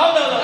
ಹೌದೌದು.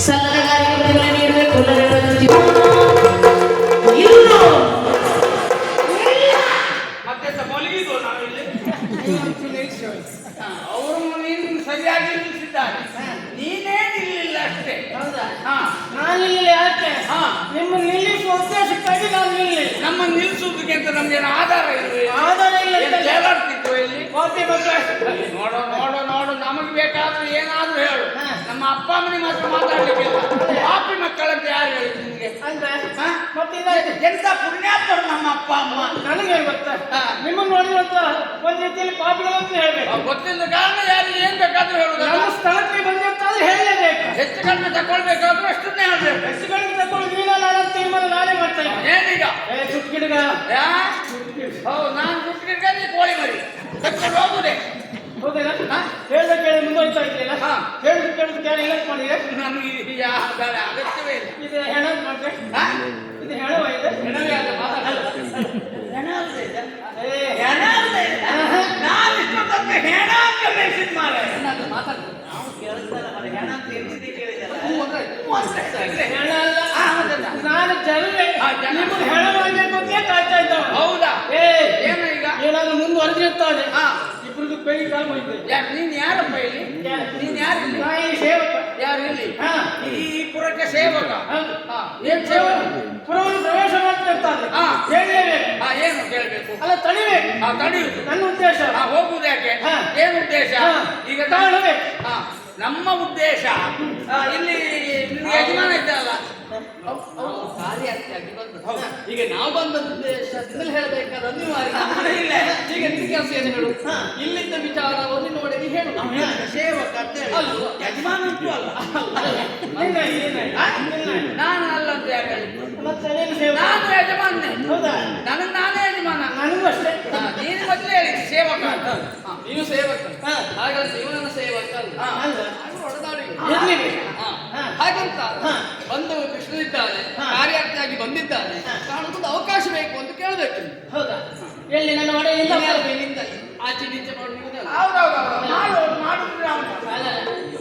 ಸಲ್ಲದ ಕಾರ್ಯಗಳಿಗೆ ನೀಡಬೇಕು ಅವರು ನೀನು ಸರಿಯಾಗಿ ನಿಲ್ಲಿಸಿದ್ದಾರೆ. ನೀನೇ ನಿಲ್ಲಿಲ್ಲ ಅಷ್ಟೇ. ಹೌದಾ? ಹಾ. ನಾನು ಯಾಕೆ? ಹಾ. ನಿಮ್ಮ ನಿಲ್ಲಿಸುವ ಉದ್ದೇಶಕ್ಕಾಗಿ ನಾನು ನಿಲ್ಲಿ ನಮ್ಮ ನಿಲ್ಲಿಸುವುದಕ್ಕೆ ಅಂತ ನಮ್ಗೆ ಆಧಾರ ಇಲ್ಲ ಆಧಾರ ಇಲ್ಲ? ಇಲ್ಲಿ ಓಕೆ ನೋಡೋ ನೋಡೋ ನಮಗೆ ಬೇಕಾದ್ರೂ ಏನಾದ್ರೂ ಹೇಳು. ನಮ್ಮ ಅಪ್ಪ ಅಮ್ಮನಿಗೆ ಮಾತ್ರ ಮಾತಾಡ್ಲಿಕ್ಕಿಲ್ಲ. ಪಾಪಿ ಮಕ್ಕಳಂತ ಯಾರು ಹೇಳಿದ್ರು ನಿಮ್ಗೆ? ಅಂದ್ರೆ? ಹಾ? ಮತ್ತೆ ಇದಾಯ್ತು. ಎಂತ ಪುಣ್ಯಾತ್ಮರು ನಮ್ಮ ಅಪ್ಪ ಅಮ್ಮ? ನನಗೆ ಗೊತ್ತಾ. ಹಾ. ನಿಮ್ಮನ್ನು ನೋಡಿದಂತ ಒಂದ್ ರೀತಿಯಲ್ಲಿ ಪಾಪಿಗಳು ಅಂತ ಹೇಳ್ಬೇಕು. ಗೊತ್ತಿಲ್ಲ ಕಾರಣ ಯಾರು ಏನ್ ಬೇಕಾದ್ರೂ ಹೇಳುದು ನಮ್ಮ ಸ್ಥಳಕ್ಕೆ ಬಂದಿರ್ತಾದ್ರೆ ಹೇಳಲೇಬೇಕು. ಹೆಚ್ಚು ಕಡಿಮೆ ತಕೊಳ್ಬೇಕಾದ್ರೂ ಅಷ್ಟನ್ನೇ ಹೇಳ್ಬೇಕು ಎಷ್ಟು ಗಂಟೆ ತಕೊಂಡು ನೀನ ನಾನು ತೀರ್ಮಾನ ನಾನೇ ಮಾಡ್ತಾ ಇದ್ದೆ ಏನೀಗ ಏ ಸುಟ್ ಗಿಡಗ ಯಾ ಹೌದು ನಾನು ದುಡ್ಡಿಗೆ ನೀ ಕೋಳಿ ಮರಿ ತಕೊಂಡು ಹೋಗುದೇ ಹೌದೇನಾ ಹಾ? ಹೇಳ್ದ ಕೇಳಿ ಮುಂದುವರಿತಾ ಇದ್ದೀರಾ ಹಾ. ಹೇಳುದು ಕೇಳುದು ಕೇಳಿ ಮಾಡಿದ್ರೆ ನಮಗೆ ಯಾವ್ದಾರ ಅಗತ್ಯವೇ ಇಲ್ಲ ಇದು ಮಾಡ್ರೆ ಇದು ಹೆಣವ ಇದೆ? ಹೆಣವೇ ಅಲ್ಲ, ಮಾತಾಡಲ್ಲ. ಹೆಣ ಇದೆ? ಏ. ಹೆಣ ಅಲ್ದೆ ಇದೆ? ಹೆಣ ಅಂತ. ನಾವು ಕೇಳಿದ್ದಲ್ಲ ಮಾರೆ, ಹೆಣ ಅಂತ ಎಲ್ಲಿದೆ ಕೇಳಿದ್ದಲ್ಲ. ಅಂದ್ರೆ ಹ್ಞೂ ಹೆಣ ಅಲ್ಲ. ನಾನು ಜನ. ಅಂತ ಕಾಯ್ತಾ ಇದ್ದವ ಹೌದಾ ಏ ಏನು ಈಗ ಏನಾದ್ರು ಮುಂದುವರೆದಿರ್ತಾನೆ ಹಾ ಇಬ್ಬರದು ಕೈ ಕಾಲು ಹೋಯ್ತು ಯಾರು ನೀನ್ ಯಾರಪ್ಪ ಇಲ್ಲಿ ನೀನ್ ಯಾರು ಯಾರು ಇಲ್ಲಿ? ಈ ಪುರಕ್ಕೆ ಸೇವಕ. ಏನ್ ಸೇವಕ? ಪುರವನ್ನು ಪ್ರವೇಶ ಮಾಡ್ತಿರ್ತಾರೆ ಏನು ಕೇಳಬೇಕು? ಅಲ್ಲ ತಡಿಬೇಕು. ಹಾ ತಡೆಯುದು ನನ್ನ ಉದ್ದೇಶ. ಹಾ ಹೋಗುದು ಯಾಕೆ? ಏನು ಉದ್ದೇಶ? ಈಗ ತಾಳಬೇಕು ನಮ್ಮ ಉದ್ದೇಶ. ಇಲ್ಲಿ ಯಜಮಾನ ಇದ್ದಲ್ಲ ಕಾರ್ಯಾರ್ಥಿಯಾಗಿ ಬಂದದ್ದು. ಈಗ ನಾವು ಬಂದ ಉದ್ದೇಶದಿಂದಲೇ ಹೇಳಬೇಕಾದ ಅನಿವಾರ್ಯ. ಈಗ ನಿನ್ನ ಕೆಲಸ ಏನು ಹೇಳು ಇಲ್ಲಿದ್ದ ವಿಚಾರವನ್ನು ನೋಡಿ ಹೇಳು ಸೇವಕ? ಯಜಮಾನ. ನಾನು ಅಲ್ಲ ಅಂತ ಯಾಕೆ ನಾನು ಯಜಮಾನ್ನೆ ಹೌದಾ ನನಗೆ ನಾನೇ ಯಜಮಾನ ನನಗೂ ಅಷ್ಟೇ ನೀನು ಮೊದಲು ಹೇಳಿ ಸೇವಕ ಅಂತ ನೀನು ಸೇವಕ ಹಾಗಾದ್ರೆ ಇವನನ್ನ ಸೇವಕ ಅಲ್ಲ. ಹಾಗಂತ. ಬಂದು ಹಾ. ಕಾರ್ಯಾರ್ಥಿಯಾಗಿ ಬಂದಿದ್ದಾನೆ ಕಾಣುವುದು ಅವಕಾಶ ಬೇಕು ಅಂತ ಕೇಳಬೇಕು. ಹೌದಾ? ಎಲ್ಲಿ ನನ್ನ ಒಡೆಯಿಂದ ಇಲ್ಲಿಂದ ಆಚೆ ನೀಚೆ.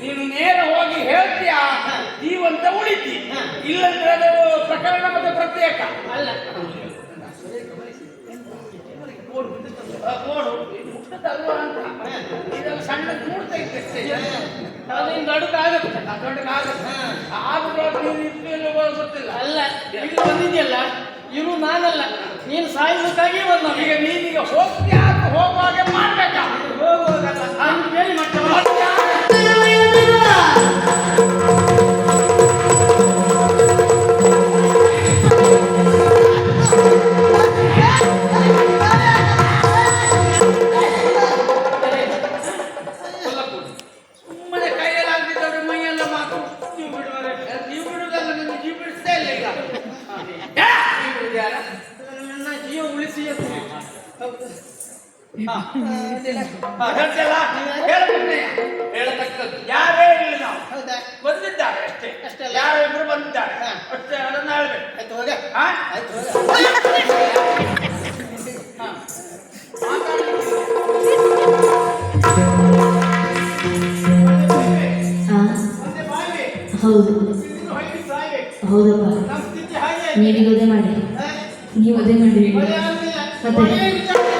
ನೀನು ನೇರ ಹೋಗಿ ಹೇಳ್ತೀಯಾ? ಜೀವಂತ ಉಳಿತಿ. ಇಲ್ಲಂದ್ರೆ ಅದು ಪ್ರಕರಣ ಮತ್ತೆ ಪ್ರತ್ಯೇಕ. ಅಲ್ಲ. ಅಂತ. ಇದೆಲ್ಲ ಸಣ್ಣ ಮೂಡ್ತಾ ಇತ್ತಷ್ಟೇ ಅದು ಇನ್ನು ದೊಡ್ಡದು ಆಗುತ್ತೆ. ದೊಡ್ಡದಾಗುತ್ತೆ ಆದ್ರೂ ಗೊತ್ತಿಲ್ಲ. ಅಲ್ಲ ಇಲ್ಲಿ ಬಂದಿದ್ಯಲ್ಲ ಇರು ನಾನಲ್ಲ. ನೀನು ಸಾಯಿಸಕ್ಕಾಗಿ ಬಂದ ಈಗ ನೀನೀಗ ಹೋಗ್ತೀಯಾ? ಉಳಿಸಿ ಅಂತ. ಹೌದು. ಹಾ. ಹಾ, ಹೇಳ್ತಿಯಲ್ಲ? ಹೇಳು ಮೊನ್ನೆ. ಹೇಳತಕ್ಕದ್ದು ಯಾರೇ ಇಲ್ಲ ನಾವು ಹೌದಾ ಬಂದಿದ್ದಾರೆ ಅಷ್ಟೇ ಅಷ್ಟೇ ಯಾರು ಇಬ್ರು ಬಂದಿದ್ದಾರೆ. ಅಷ್ಟೇ ಅದನ್ನ ಹೇಳ್ಬೇಕು ಆಯ್ತು ಹೋಗ? ಆಯ್ತು ಹೌದು ಹೌದಪ್ಪ ನೀವು ಅದೇ ಮಾಡಿ? ನೀವು ಅದೇ ಮಾಡಿ And.